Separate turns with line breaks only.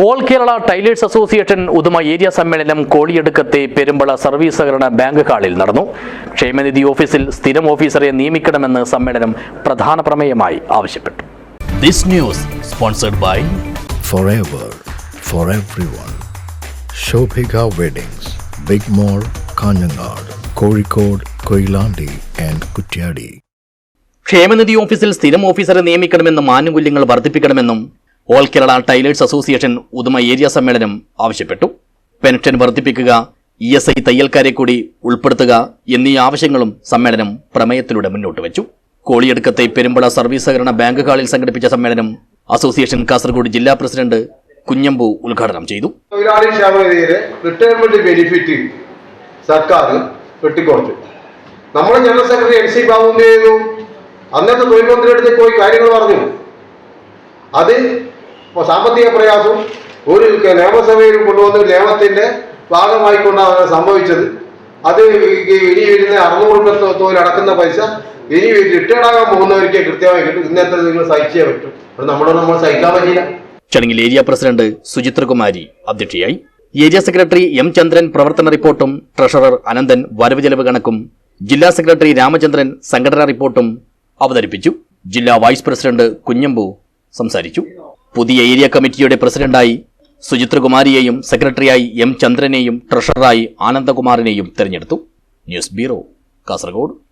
All Kerala tailors association Uduma area സമ്മേളനം കോഴിയെടുക്കത്തെ Perumbala service സഹകരണ ബാങ്ക് ഹാളിൽ നടന്നു ക്ഷേമനിധി ഓഫീസിൽ സ്ഥിരം ഓഫീസറെ നിയമിക്കണമെന്ന് സമ്മേളനം പ്രധാന പ്രമേയമായി ആവശ്യപ്പെട്ടു
This news sponsored by
forever for everyone. Shobhika Weddings, big mall Kanhangad Kozhikode Koilandi and Kuttiadi
ക്ഷേമനിധി ഓഫീസിൽ സ്ഥിരം ഓഫീസറെ നിയമിക്കണമെന്നും ആനുകൂല്യങ്ങൾ വർദ്ധിപ്പിക്കണമെന്നും all Kerala tailors association Uduma area സമ്മേളനം ആവശ്യപ്പെട്ടു. പെൻഷൻ വർദ്ധിപ്പിക്കുക ഇ എസ് ഐ തയ്യൽക്കാരെ കൂടി ഉൾപ്പെടുത്തുക എന്നീ ആവശ്യങ്ങളും സമ്മേളനം പ്രമേയത്തിലൂടെ മുന്നോട്ട് വെച്ചു. കോളിയടുക്കത്തെ പെരുമ്പള സർവീസ് സഹകരണ ബാങ്ക് ഹാളിൽ സംഘടിപ്പിച്ച സമ്മേളനം അസോസിയേഷൻ കാസർഗോഡ് ജില്ലാ പ്രസിഡന്റ് കുഞ്ഞമ്പു ഉദ്ഘാടനം ചെയ്തു.
തൊഴിലാളി റിട്ടയർമെന്റ് ബെനിഫിറ്റ് സർക്കാർ വെട്ടിക്കുറച്ചു. നമ്മുടെ general secretary N C Babu ചെയ്തു? അന്നത്തെ തൊഴിൽ മന്ത്രിയുടെ അടുത്ത് പോയി കാര്യങ്ങൾ പറഞ്ഞു. അത് സാമ്പത്തിക പ്രയാസം ഒരു നിയമസഭയിൽ കൊണ്ടുവന്ന് നിയമത്തിന്റെ ഭാഗമായിക്കൊണ്ടാണ് സംഭവിച്ചത്. അത് ഇനി വരുന്ന അറുന്നൂറ് തൊഴിൽ അടക്കുന്ന പൈസ ഇനി റിട്ടയർഡ് ആകാൻ പോകുന്നവർക്ക് കൃത്യമായി കിട്ടും. ഇന്നത്തെ നിങ്ങൾ സഹിച്ചേ പറ്റും. അത് നമ്മളോട് നമ്മൾ സഹിക്കാൻ പറ്റില്ല
ചടങ്ങിൽ ഏരിയ പ്രസിഡന്റ് സുചിത്രകുമാരി അധ്യക്ഷയായി. ഏരിയ സെക്രട്ടറി എം ചന്ദ്രൻ പ്രവർത്തന റിപ്പോർട്ടും ട്രഷറർ അനന്തൻ വരവ് ചെലവ് കണക്കും ജില്ലാ സെക്രട്ടറി രാമചന്ദ്രൻ സംഘടനാ റിപ്പോർട്ടും അവതരിപ്പിച്ചു. ജില്ലാ വൈസ് പ്രസിഡന്റ് കുഞ്ഞമ്പു സംസാരിച്ചു. പുതിയ ഏരിയ കമ്മിറ്റിയുടെ പ്രസിഡന്റായി സുചിത്രകുമാരിയെയും സെക്രട്ടറിയായി എം ചന്ദ്രനെയും ട്രഷററായി ആനന്ദകുമാറിനെയും തെരഞ്ഞെടുത്തു. News bureau Kasaragod.